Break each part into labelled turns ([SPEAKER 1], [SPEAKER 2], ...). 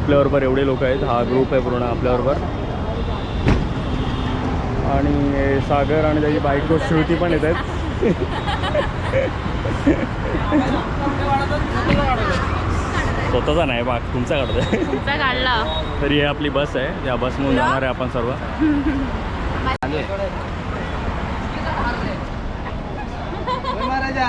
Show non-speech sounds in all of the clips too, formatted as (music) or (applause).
[SPEAKER 1] आपल्याबरोबर एवढे लोक आहेत. हा ग्रुप आहे पूर्ण आपल्याबरोबर. आणि सागर आणि त्याची बाईक गोष्ट श्रुती पण येत आहेत. स्वतःचा नाही बाग तुमचा
[SPEAKER 2] काढतो
[SPEAKER 1] तरी ही आपली बस आहे. या बस मधून जाणार आहे आपण सर्व.
[SPEAKER 2] हो, महाराजा.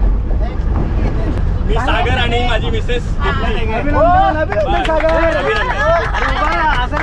[SPEAKER 2] मी सागर
[SPEAKER 1] आणि माझी मिसेस
[SPEAKER 3] अभिनंदन सागर. असं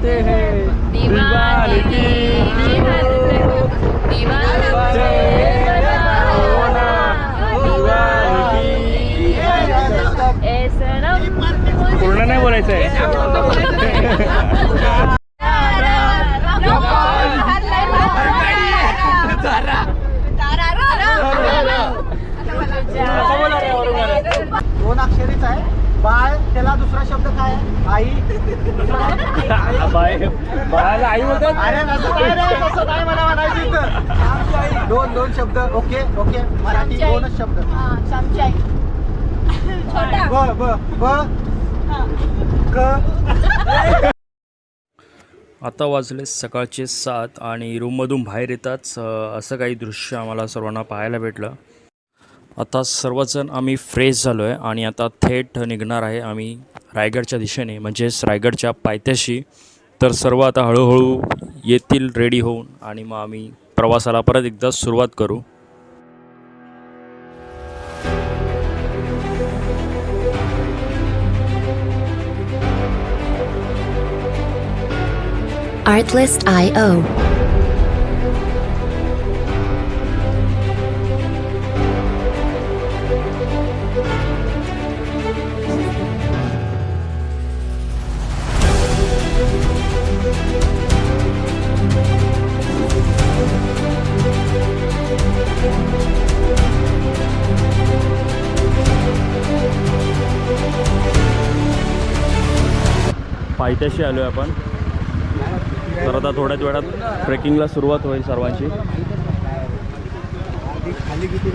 [SPEAKER 3] करते
[SPEAKER 2] हैं दिवाली
[SPEAKER 1] पूर्ण नाही बोलायचं आहे
[SPEAKER 3] दोन आहे
[SPEAKER 4] बाय त्याला दुसरा शब्द काय? आहे? आई. दुसरा? (laughs)
[SPEAKER 1] बाय. बाळाला आई बोलतात
[SPEAKER 4] अरे काय नाही तसं मला म्हणायचं इथं. दोन दोन शब्द. Okay okay. मराठी
[SPEAKER 3] श्यामची आई.
[SPEAKER 4] दोनच शब्द.
[SPEAKER 3] हा, श्यामची आई. छोटा
[SPEAKER 4] ब ब ब क.
[SPEAKER 1] आता वाजले सकाळचे सात आणि रूममधून बाहेर येताच अ, असं काही दृश्य आम्हाला सर्वांना पाहायला भेटलं. आता सर्वजण आम्ही फ्रेश झालो आहे आणि आता थेट निघणार आहे आम्ही रायगडच्या दिशेने. म्हणजेच रायगडच्या पायथ्याशी. तर सर्व आता हळूहळू येतील रेडी होऊन आणि मग आम्ही प्रवासाला परत एकदा सुरुवात करू.
[SPEAKER 5] Artlist.io.
[SPEAKER 1] पायथ्याशी आलो आहे आपण. तर आता थोड्याच वेळात ट्रेकिंगला सुरुवात होईल सर्वांची
[SPEAKER 4] खाली किती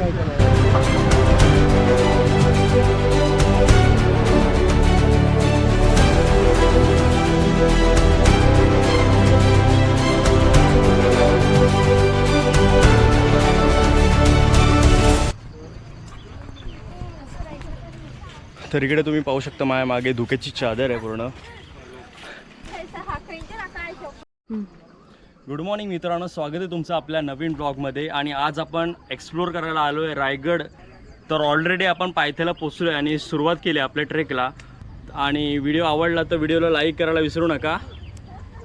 [SPEAKER 1] तर इकडे तुम्ही पाहू शकता माझ्या मागे धुक्याची चादर आहे पूर्ण. गुड मॉर्निंग मित्रांनो स्वागत आहे तुमचं आपल्या नवीन ब्लॉगमध्ये. आणि आज आपण एक्सप्लोर करायला आलो आहे रायगड. तर ऑलरेडी आपण पायथ्याला पोचलो आहे आणि सुरुवात केली आहे आपल्या ट्रेकला आणि व्हिडिओ आवडला तर व्हिडिओला लाईक करायला विसरू नका.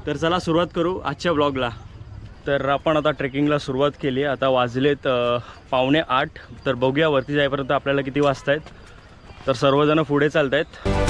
[SPEAKER 1] तर चला सुरुवात करू आजच्या ब्लॉगला तर आपण आता ट्रेकिंगला सुरुवात केली. आता वाजलेत पावणे आठ. तर बघूया वरती जाईपर्यंत आपल्याला किती वाजत आहेत तर सर्वजण पुढे चालत आहेत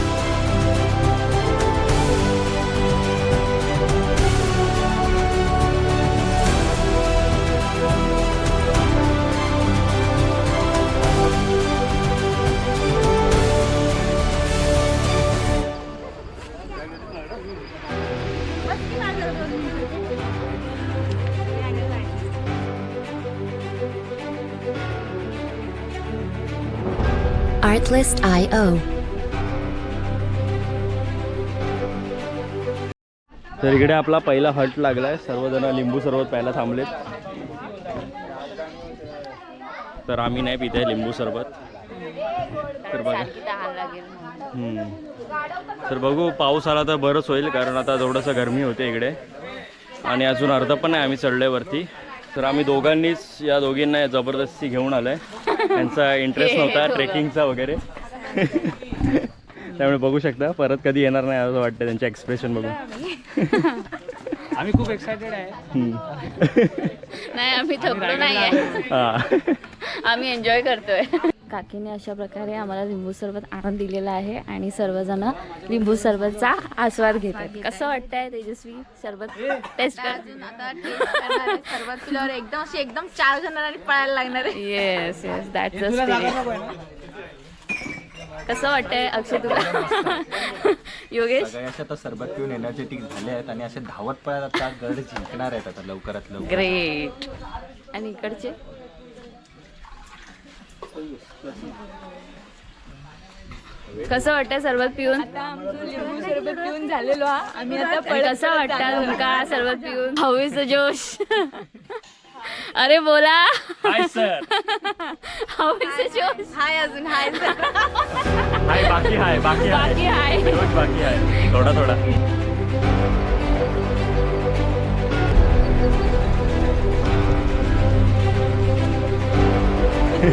[SPEAKER 1] तर इकडे आपला पहिला हट लागला आहे सर्वजण लिंबू सरबत प्यायला थांबलेत. तर आम्ही नाही पिते लिंबू सरबत. तर बघा. तर बघू पाऊस आला तर बरंच होईल कारण आता थोडंसं गरमी होते इकडे. आणि अजून अर्ध पण नाही आम्ही चढलोय वरती तर आम्ही दोघांनीच या दोघींना जबरदस्ती घेऊन आलोय. त्यांचा इंटरेस्ट नव्हता ट्रेकिंगचा वगैरे. त्यामुळे बघू शकता परत कधी येणार नाही असं वाटतं त्यांचे एक्सप्रेशन बघून.
[SPEAKER 4] आम्ही खूप एक्सायटेड आहे.
[SPEAKER 1] हम्म.
[SPEAKER 3] नाही आम्ही थकलो नाहीये.
[SPEAKER 1] हा.
[SPEAKER 3] आम्ही एन्जॉय करतोय.
[SPEAKER 6] काकीने अशा प्रकारे आम्हाला लिंबू सरबत आणून दिलेलं आहे आणि सर्वजण लिंबू सरबतचा आस्वाद घेतात. कसं वाटतंय तेजस्वी? सरबत टेस्ट कर.
[SPEAKER 3] सर्वात पिल्यावर एकदम अशी एकदम चार जणांनी पळायला लागणार आहे.
[SPEAKER 6] येस येस दॅट्स कसं वाटतंय अक्षय तुला? योगेश?
[SPEAKER 7] आता सरबत पिऊन एनर्जेटिक झाले आहेत आणि असे धावत पळत आता गड जिंकणार आहेत आता लवकरात लवकर.
[SPEAKER 6] ग्रेट आणि इकडचे? कसं वाटतंय सरबत पिऊन?
[SPEAKER 3] सरबत पिऊन झालेलो हा. आम्ही आता
[SPEAKER 6] कसं वाटतं तुमका सरबत पिऊन? द जोश अरे बोला.
[SPEAKER 1] हाय सर
[SPEAKER 6] द जोश
[SPEAKER 3] हाय अजून हाय
[SPEAKER 1] हाय बाकी हाय बाकी हाय बाकी आहे. थोडा थोडा. तर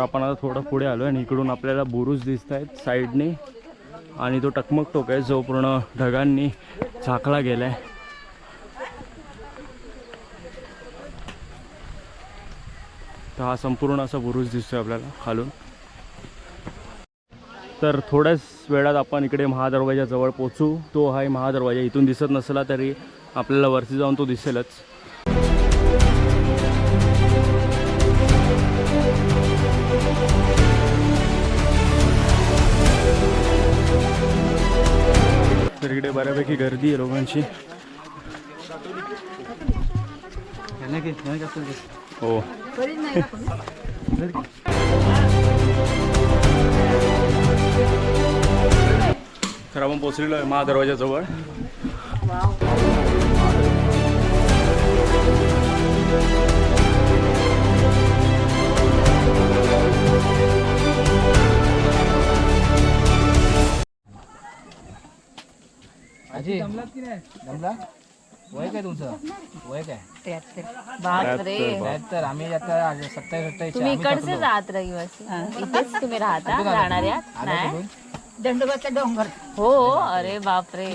[SPEAKER 1] आपण आता थोडं पुढे आलो आणि इकडून आपल्याला बुरुज दिसत आहेत साईडने. आणि तो टकमक टोक आहे जो पूर्ण ढगांनी झाकला गेलाय. तर हा संपूर्ण असा बुरुज दिसतोय आपल्याला खालून. तर थोड्याच वेळात आपण इकडे महादरवाजाजवळ पोचू तो आहे महादरवाजा. इथून दिसत नसला तरी आपल्याला वरती जाऊन तो दिसेलच. तर इकडे बऱ्यापैकी गर्दी आहे लोकांची. हो. तर आपण पोचलेलो आहे महादरवाजाजवळ
[SPEAKER 4] आजी जमला वय काय तुमचं? वय काय?
[SPEAKER 6] बापरे
[SPEAKER 4] तर आम्ही आता सत्तावीस अठ्ठावीस
[SPEAKER 6] तुम्ही इकडचे जात रहिवासी. इथेच तुम्ही राहता नाही.
[SPEAKER 3] दंडोबाचा डोंगर.
[SPEAKER 6] हो अरे बापरे.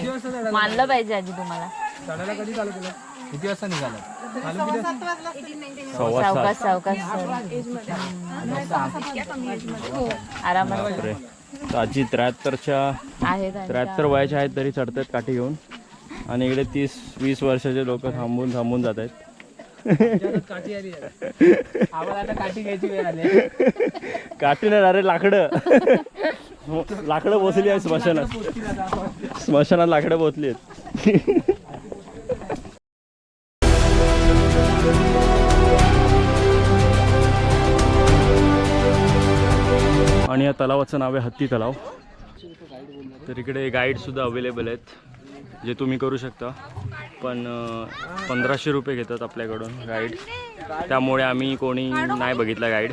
[SPEAKER 6] मानलं पाहिजे आजी तुम्हाला.
[SPEAKER 4] चढायला कधी चालू केलं? किती वाजता निघालं
[SPEAKER 6] सावकाश
[SPEAKER 1] सात
[SPEAKER 6] सावकाश आरामात.
[SPEAKER 1] आजी त्र्याहत्तरच्या. त्र्याहत्तर वयाच्या आहेत तरी चढतात काठी घेऊन. आणि इकडे तीस वीस वर्षाचे लोक थांबून थांबून जात आहेत.
[SPEAKER 4] काठी आली आम्हाला आता काठी घ्यायची वेळ आली
[SPEAKER 1] काठी नाही अरे लाकडं. लाकडं पोचली आहे स्मशानात. स्मशानात लाकडं पोचली आहेत. आणि या तलावाचं नाव आहे हत्ती तलाव. तर इकडे गाईडसुद्धा अवेलेबल आहेत जे तुम्ही करू शकता. पण पंधराशे रुपये घेतात आपल्याकडून गाईड त्यामुळे आम्ही कोणी नाही बघितला गाईड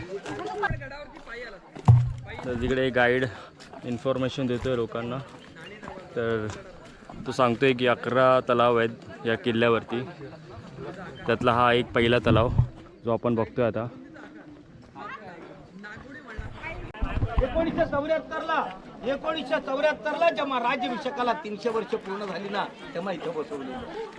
[SPEAKER 1] तर तिकडे गाईड इन्फॉर्मेशन देतो आहे लोकांना. तर तो सांगतो आहे की अकरा तलाव आहेत या किल्ल्यावरती. त्यातला हा एक पहिला तलाव जो आपण बघतोय आता.
[SPEAKER 8] एकोणीसशे चौऱ्याहत्तरला एकोणीसशे चौऱ्याहत्तरला जेव्हा राज्याभिषेकाला तीनशे वर्ष पूर्ण झाली ना तेव्हा इथं बसवली.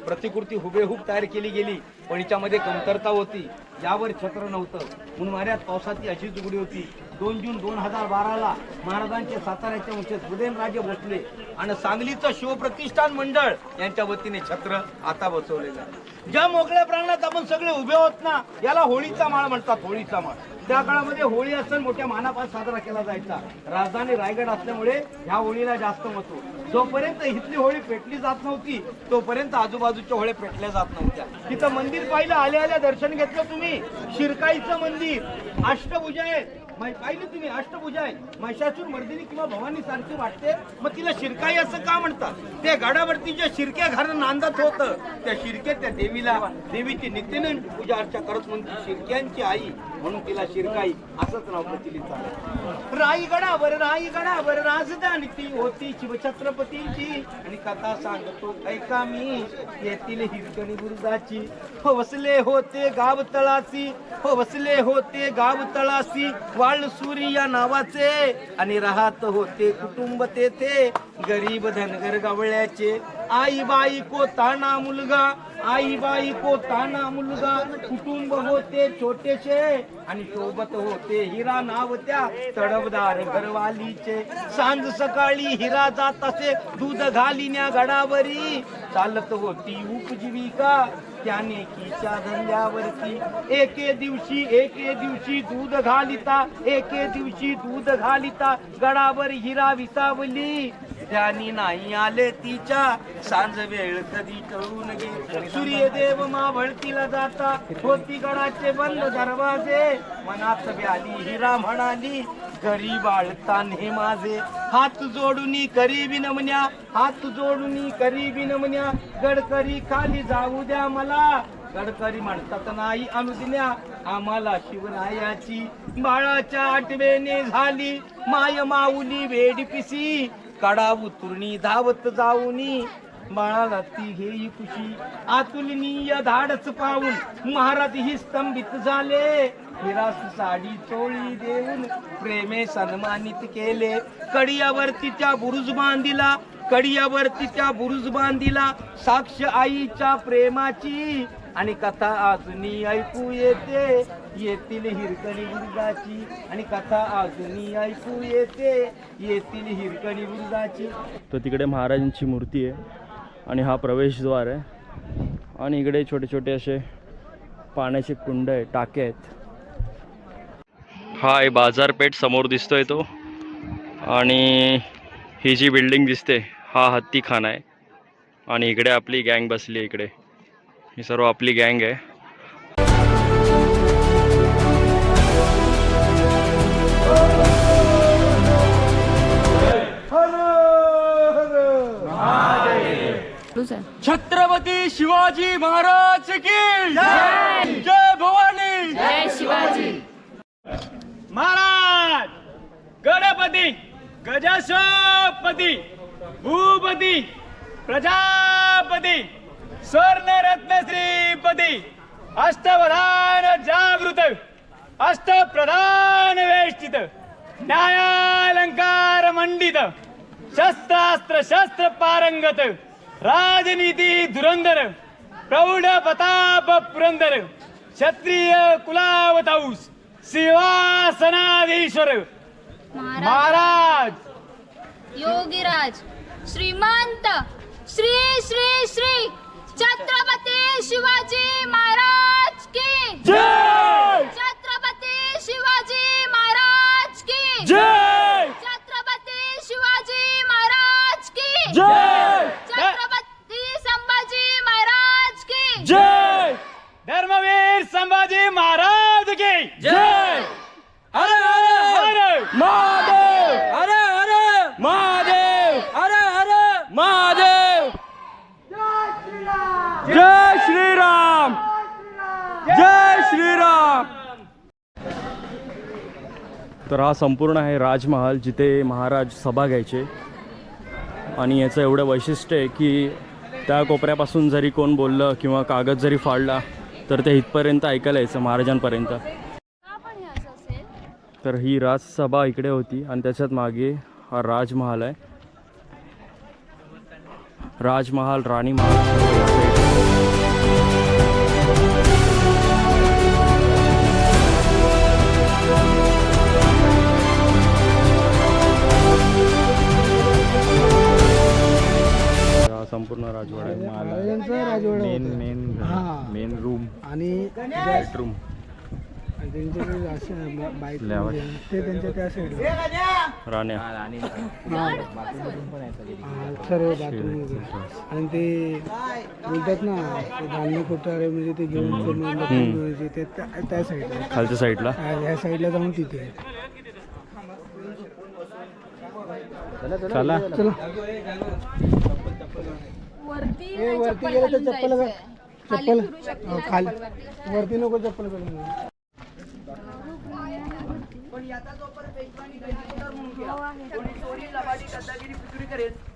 [SPEAKER 8] प्रतिकृती हुबेहूब तयार केली गेली पण हिच्यामध्ये कमतरता होती. यावर छत्र नव्हतं. उन्हाळ्यात पावसाची अशी उघडी होती. दोन जून दोन हजार बाराला महाराजांचे साताऱ्याचे वंशज उदयनराजे भोसले आणि सांगलीचं शिवप्रतिष्ठान मंडळ यांच्या वतीने छत्र आता बसवलेलं आहे ज्या मोकळ्या प्रांगणात आपण सगळे उभे होत ना याला होळीचा माळ म्हणतात होळीचा माळ. त्या काळामध्ये होळी सण मोठ्या मानापात साजरा केला जायचा. राजधानी रायगड असल्यामुळे ह्या होळीला जास्त महत्त्व. जोपर्यंत इथली होळी पेटली जात नव्हती तोपर्यंत आजूबाजूच्या होळ्या पेटल्या जात नव्हत्या. तिथं मंदिर पाहिलं आल्या आल्या दर्शन घेतलं तुम्ही. शिरकाईचं मंदिर. अष्टभुजा आहे पाहिली तुम्ही अष्टभुजा आहे. महिषासूर मर्दिनी किंवा भवानी सारखी वाटते. मग तिला शिरकाई असं का म्हणतात? त्या गडावरती ज्या शिरक्या घालून नांदत होतं त्या शिरक्या त्या देवीला देवीची नित्यनंद पूजा अर्चा करत म्हणून शिरक्यांची आई म्हणून तिला शिरकाई असंच नाव प्रचलित झालं. रायगडावर रायगडावर राजधानी ती होती शिवछत्रपतींची. आणि कथा सांगतो ऐका मी येथील हिरकणी बुरुजाची. हो वसले होते गाव तळासी हो वसले होते गाव तळासी वाळसुरी या नावाचे. आणि राहत होते कुटुंब तेथे गरीब धनगर गवळ्याचे. आई बाई को ताना मुलगा आई बाई को ताना मुलगा कुटुंब होते छोटेसे आणि सोबत होते हिरा नाव त्या तडवदार घरवालीचे. सांज सकाळी हिरा जात असे दूध घालिन्या गडावरी. चालत होती उपजीविका त्याने कीच्या धंद्यावरती. एके दिवशी एके दिवशी दूध घालिता एके दिवशी दूध घालिता. गडावर हिरा विसावली. त्यानी नाही आले तिच्या. सांज वेळ कधी टळून गे सूर्यदेव मावळतीला जाता. होती गडाचे बंद दरवाजे. मनात व्याली हिरा म्हणाली घरी बाळतान हे माझे. हात जोडूनी करी विनमण्या हात जोडूनी करी विनमण्या गडकरी खाली जाऊ द्या मला. गडकरी म्हणतात नाही अनुदिन्या आम्हाला शिवरायाची बाळाच्या आठवेने झाली. माय माऊली वेड पिसी. कडा उतरुणी धावत जाऊनी. बाळाला ती घेई खुशी. आतुलनीय धाडच पाहून महाराज ही स्तंभित झाले. हिरास साडी चोळी देऊन प्रेमे सन्मानित केले. कडियावर तिच्या बुरुज बांधिला. कडियावरती त्या बुरुज बांधिला. साक्ष आईच्या प्रेमाची आणि कथा अजूनही ऐकू येते. येतील हिरकणी बुरुजाची. आणि कथा अजूनही ऐकू येते. येतील हिरकणी बुरुजाची.
[SPEAKER 1] तर तिकडे महाराजांची मूर्ती आहे. आणि हा प्रवेशद्वार आहे. आणि इकडे छोटे छोटे असे पाण्याचे कुंड आहे टाके आहेत. हा आहे बाजारपेठ समोर दिसतोय तो. आणि ही जी बिल्डिंग दिसते हा हत्तीखाना आहे. आणि इकडे आपली गँग बसली आहे इकडे. ही सर्व आपली गँग आहे.
[SPEAKER 6] चालूच आहे
[SPEAKER 1] छत्रपती शिवाजी महाराज की जय. भवानी.
[SPEAKER 6] जय शिवाजी.
[SPEAKER 4] महाराज गणपती गजाशपती भूपती प्रजापती स्वर्णरत्न श्रीपती अष्टप्रधान जागृत अष्टप्रधान वेष्टित न्यायालंकार मंडित शस्त्रास्त्र शस्त्र पारंगत राजनीती धुरंधर प्रौढ प्रताप पुरंदर क्षत्रिय कुलावताऊस सिंहासनाधीश्वर। महाराज।
[SPEAKER 9] योगीराज श्रीमंत श्री श्री श्री छत्रपती शिवाजी महाराज की।
[SPEAKER 4] जय!
[SPEAKER 9] छत्रपती शिवाजी महाराज की।
[SPEAKER 4] जय!
[SPEAKER 9] छत्रपती शिवाजी महाराज की।
[SPEAKER 4] जय! धर्मवीर संभाजी महाराज की जय! अरे अरे महादेव! अरे अरे महादेव! अरे अरे महादेव! जय श्रीराम! जय श्रीराम!
[SPEAKER 1] तर हा संपूर्ण आहे राजमहाल जिथे महाराज सभा घ्यायचे. आणि याचं एवढं वैशिष्ट्य आहे की त्या कोपऱ्यापासून जरी कोण बोललं किंवा कागद जरी फाडला तर ते इथपर्यंत ऐकायला यायचं महाराजांपर्यंत. तर ही राजसभा इकडे होती आणि त्याच्यात मागे हा राजमहाल आहे. राजमहाल राणी महाल संपूर्ण राजवाडा आहे.
[SPEAKER 4] राजवाडा
[SPEAKER 7] मेन
[SPEAKER 4] होता.
[SPEAKER 7] मेन
[SPEAKER 4] हा.
[SPEAKER 7] मेन रूम
[SPEAKER 4] आणि
[SPEAKER 1] बेडरूम
[SPEAKER 4] आणि त्यांचे जे असे बा- बाईक
[SPEAKER 7] Layout.
[SPEAKER 4] म्हणजे ते त्यांच्या त्या साईडला
[SPEAKER 1] राण्या.
[SPEAKER 7] आणि
[SPEAKER 4] हा, सर्व बाथरूम वगैरे आणि ते बोलतात ना ते धान्य कोठारे म्हणजे ते घेऊन लपून ठेवायचे, ते त्या त्या साईडला
[SPEAKER 1] खालच्या साईडला
[SPEAKER 4] ह्या साईडला जाऊन तिथे. आहे.
[SPEAKER 1] चला.
[SPEAKER 4] चला.
[SPEAKER 3] वरती
[SPEAKER 4] हे वरती गेलं तर चप्पल. चप्पल खाली. वरती. नको चप्पल घालून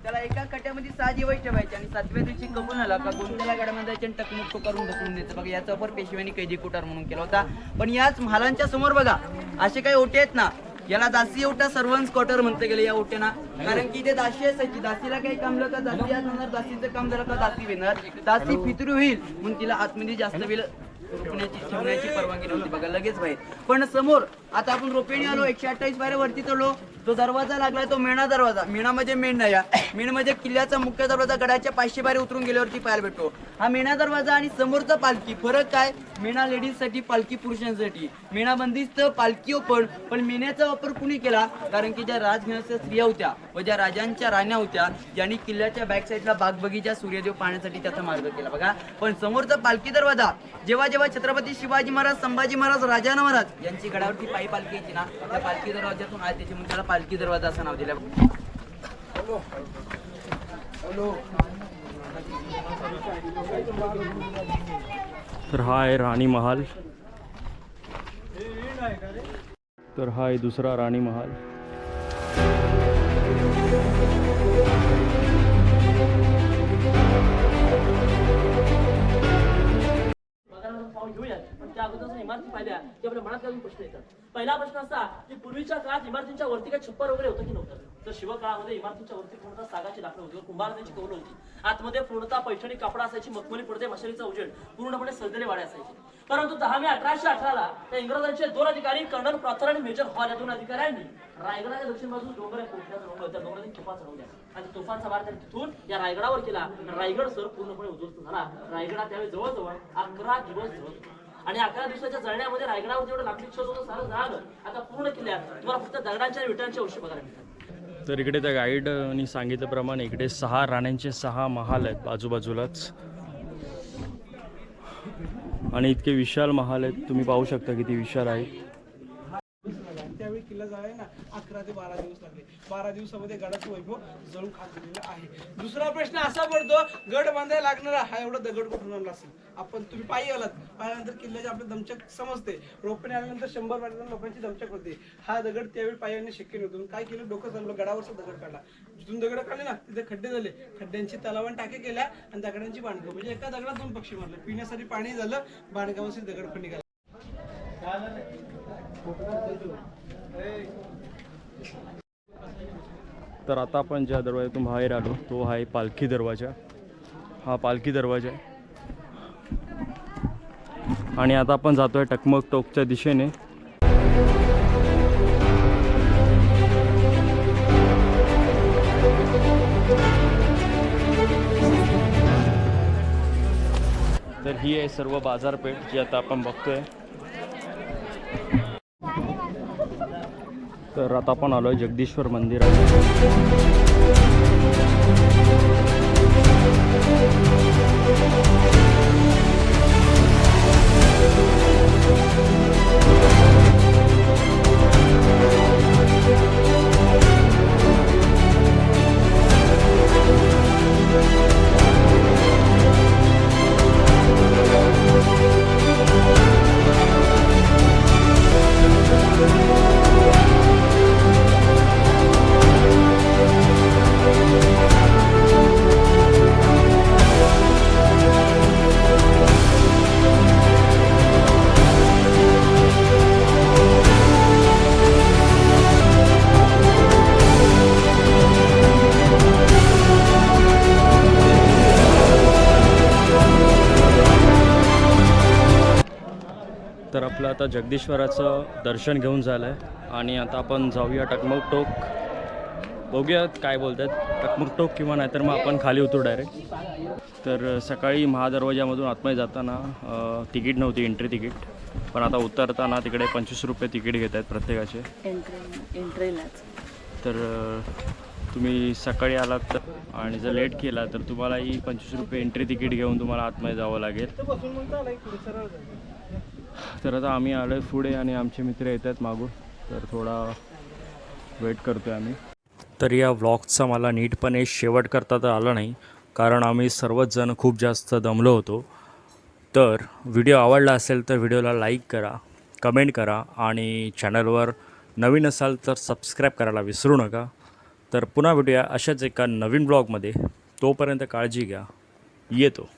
[SPEAKER 10] त्याला एका कट्यामध्ये सहा जेवाय ठेवायचे आणि सातव्या दिवशी कपून आला का कोणत्याला गाड्यामध्ये जायचे आणि टकमुक करून ढकलून द्यायचं बघा याचा वापर पेशव्याने कैदी कुटार म्हणून केला होता. पण याच महालांच्या समोर बघा असे काही ओटे आहेत ना याला दासी ओटा सर्वन्स क्वार्टर म्हणते गेले या ओट्याना कारण की इथे दासी असायची दासीला काही काम झालं का? दासी आज होणार. दासीचं काम झालं का? दासी येणार दासी फितरू होईल. म्हणून तिला आतमध्ये जास्त वेळ रोपण्याची ठेवण्याची परवानगी नव्हती. बघा लगेच बाहेर. पण समोर आता आपण रोपेणी आलो. एकशे अठ्ठावीस बाहेर वरती चढलो तो दरवाजा लागलाय तो मेणा दरवाजा. मेणा म्हणजे मेण नाही मेण म्हणजे किल्ल्याचा मुख्य दरवाजा गडाच्या पाचशे बारी उतरून गेल्यावरती पाहायला भेटतो. हा मेणा दरवाजा आणि समोरचा पालखी. फरक काय? मेणा लेडीजसाठी पालखी पुरुषांसाठी. मेणा बंदिस्त पालखी ओपन पण मेण्याचा वापर कुणी केला? कारण की ज्या राजघराच्या स्त्रिया होत्या व ज्या राजांच्या राण्या होत्या ज्यांनी किल्ल्याच्या बॅक साईडला बाग बगीचा सूर्यदेव पाहण्यासाठी त्याचा मार्ग केला. बघा. पण समोरचा पालखी दरवाजा जेव्हा जेव्हा छत्रपती शिवाजी महाराज संभाजी महाराज राजाना महाराज यांची गडावरती पायी पालखी यायची ना त्या पालखी दरवाज्यातून आज त्याची त्याला पालखी दरवाजा असं नाव दिलं.
[SPEAKER 1] तर हा आहे राणी महाल. तर हा आहे दुसरा राणी महाल.
[SPEAKER 11] त्या अगोदर इमारती पाहिल्या की आपल्या मनात काही प्रश्न येतात? पहिला प्रश्न असा की पूर्वीच्या काळात इमारतींच्या वरती काही छप्पर वगैरे होतं की नव्हतं? तर शिवकाळामध्ये इमारतींच्या वरती पूर्णतः सागाची लाकडं होती. कुंभारांची कौल होती. आतमध्ये पूर्णतः पैठणी कापडा असायची मखमली पडते मशालीचा उजेड पूर्णपणे सजलेले वाडे असायचे. परंतु दहा मे अठराशे अठराला त्या इंग्रजांचे दोन अधिकारी कर्नल प्रॉथर आणि मेजर हॉल या दोन अधिकाऱ्यांनी रायगडाच्या दक्षिण बाजूस डोंगर त्या डोंगरातील तुफान चढवल्या आणि तुफानचा मार त्यांनी तिथून या रायगडावर केला. रायगड सर पूर्णपणे उद्ध्वस्त झाला. रायगडा त्यावेळी जवळजवळ अकरा दिवस जवळ होता. आणि अकरा दिवसाच्या जळण्यामध्ये रायगडावर जेवढं लाकडी छत होतं सारं झालं आता पूर्ण किल्ल्यात तुम्हाला फक्त दगडांच्या विटांच्या औषध बघायला मिळतात.
[SPEAKER 1] तर इकडे त्या गाईडनी सांगितल्याप्रमाणे इकडे सहा राण्यांचे सहा महाल आहेत बाजूबाजूलाच. आणि इतके विशाल महाल आहेत तुम्ही पाहू शकता किती विशाल आहेत.
[SPEAKER 4] त्यावेळी किल्ला जायला ना अकरा ते बारा दिवस लागले. बारा दिवसामध्ये गडाचं वैभव जळून खात आहे. दुसरा प्रश्न असा पडतो गड बांधायला लागणारा हा एवढा दगड कुठून आणला असेल? आपण तुम्ही पायी आलात. पायानंतर किल्ल्याचे आपले दमचक समजते. रोपणे आल्यानंतर शंभर वाटल्यानंतर लोकांची दमचक होते. हा दगड त्यावेळी पायाने शक्य नव्हतं. काय केलं? डोकं चाललं गडावरचा दगड काढला. जिथून दगड काढले ना तिथे खड्डे झाले. खड्ड्यांची तलावान टाके केल्या आणि दगडांची बांधकाम म्हणजे एका दगडात दोन पक्षी मारले. पिण्यासाठी पाणी झालं बांधकामासाठी दगड पण निघाला.
[SPEAKER 1] तर आता आपण ज्या दरवाज्यातून बाहेर आलो तो आहे पालखी दरवाजा. हा पालखी दरवाजा आहे. आणि आता आपण जातोय टकमक टोकच्या दिशेने. तर ही आहे सर्व बाजारपेठ जी आता आपण बघतोय. तर आता आपण आलोय जगदीश्वर मंदिरात तर आपलं आता जगदीश्वराचं दर्शन घेऊन झालं आहे आणि आता आपण जाऊया टकमक टोक. बघूया काय बोलतात. टकमक टोक किंवा नाहीतर मग आपण खाली उतरू डायरेक्ट तर सकाळी महादरवाजामधून आतमध्ये जाताना तिकीट नव्हती एंट्री तिकीट. पण आता उतरताना तिकडे पंचवीस रुपये तिकीट घेत आहेत प्रत्येकाचे.
[SPEAKER 6] एंट्री एंट्रीलाच
[SPEAKER 1] तर तुम्ही सकाळी आलात तर आणि जर लेट केला तर तुम्हालाही पंचवीस रुपये एंट्री तिकीट घेऊन तुम्हाला आतमध्ये जावं लागेल. तर आता आम्ही आलो आहे पुढे आणि आमचे मित्र येत आहेत मागून. तर थोडा वेट करतो आहे आम्ही. तर या व्लॉगचा मला नीटपणे शेवट करता तर आला नाही कारण आम्ही सर्वच जण खूप जास्त दमलो होतो. तर व्हिडिओ आवडला असेल तर व्हिडिओला लाईक करा कमेंट करा आणि चॅनलवर नवीन असाल तर सबस्क्राईब करायला विसरू नका. तर पुन्हा भेटूया अशाच एका नवीन ब्लॉगमध्ये तोपर्यंत काळजी घ्या. येतो.